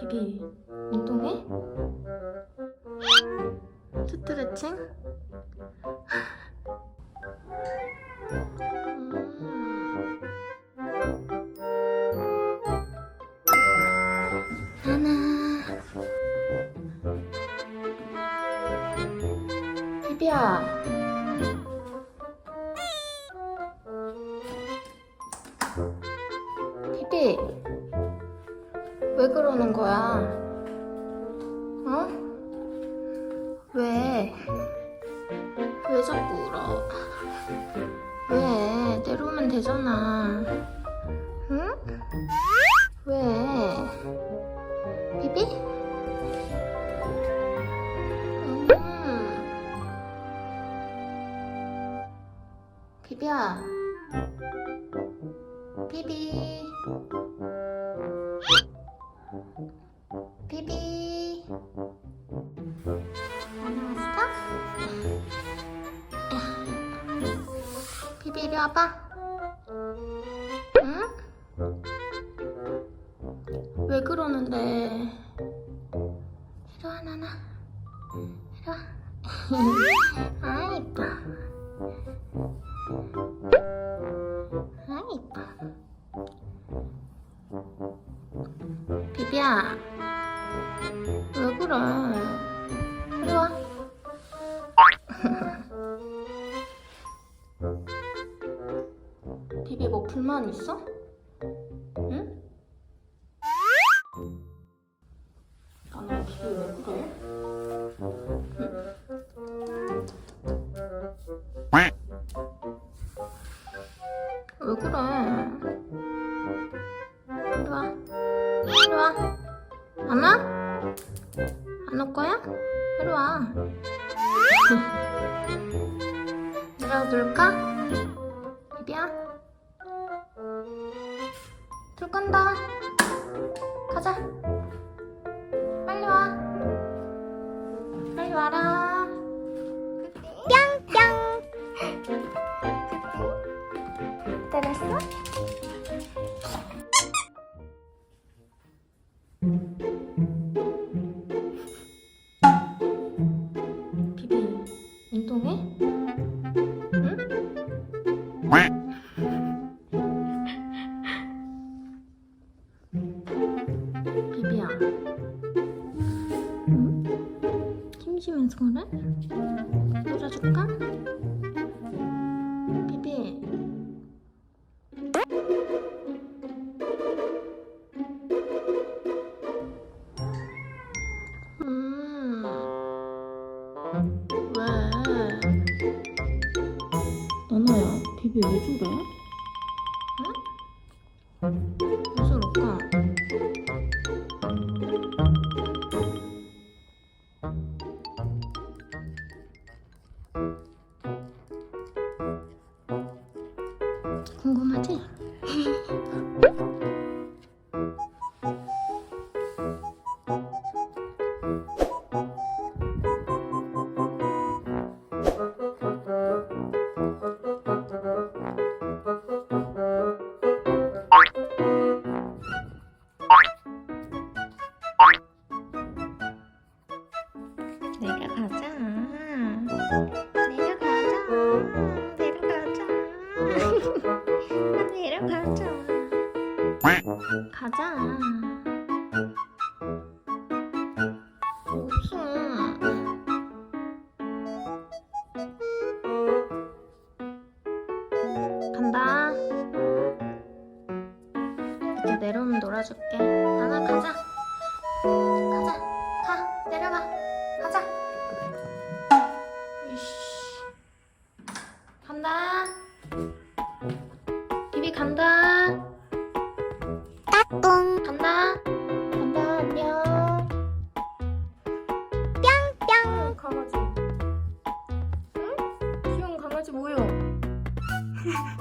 비비 운동해? 스트레칭? 음. 하나 비비야 그러는 거야? 어? 왜? 왜 자꾸 울어? 왜? 내려오면 되잖아. 응? 왜? 비비? 음. 비비야. 비비. 비비. 안녕하세요. 비비 이리 와봐. 응? 왜 그러는데? 이리 와 나나. 이리 와. 야. 왜 그래? 이리 와. 비비 뭐 불만 있어? 안 와? 안 올 거야? 이리 와. 내가 놀까? 비비야? 둘 건다. 가자. 빨리 와. 빨리 와라. 비비, 운동해? 응? 비비야. 응? 심심해서 그래? 놀아줄까? 나나야, 비비 왜 저래? 응? 왜 저럴까? 궁금하지? 내려가자. 가자. 없어. 간다. 이제 내려오면 놀아줄게. 나나. 가자. Ha ha ha.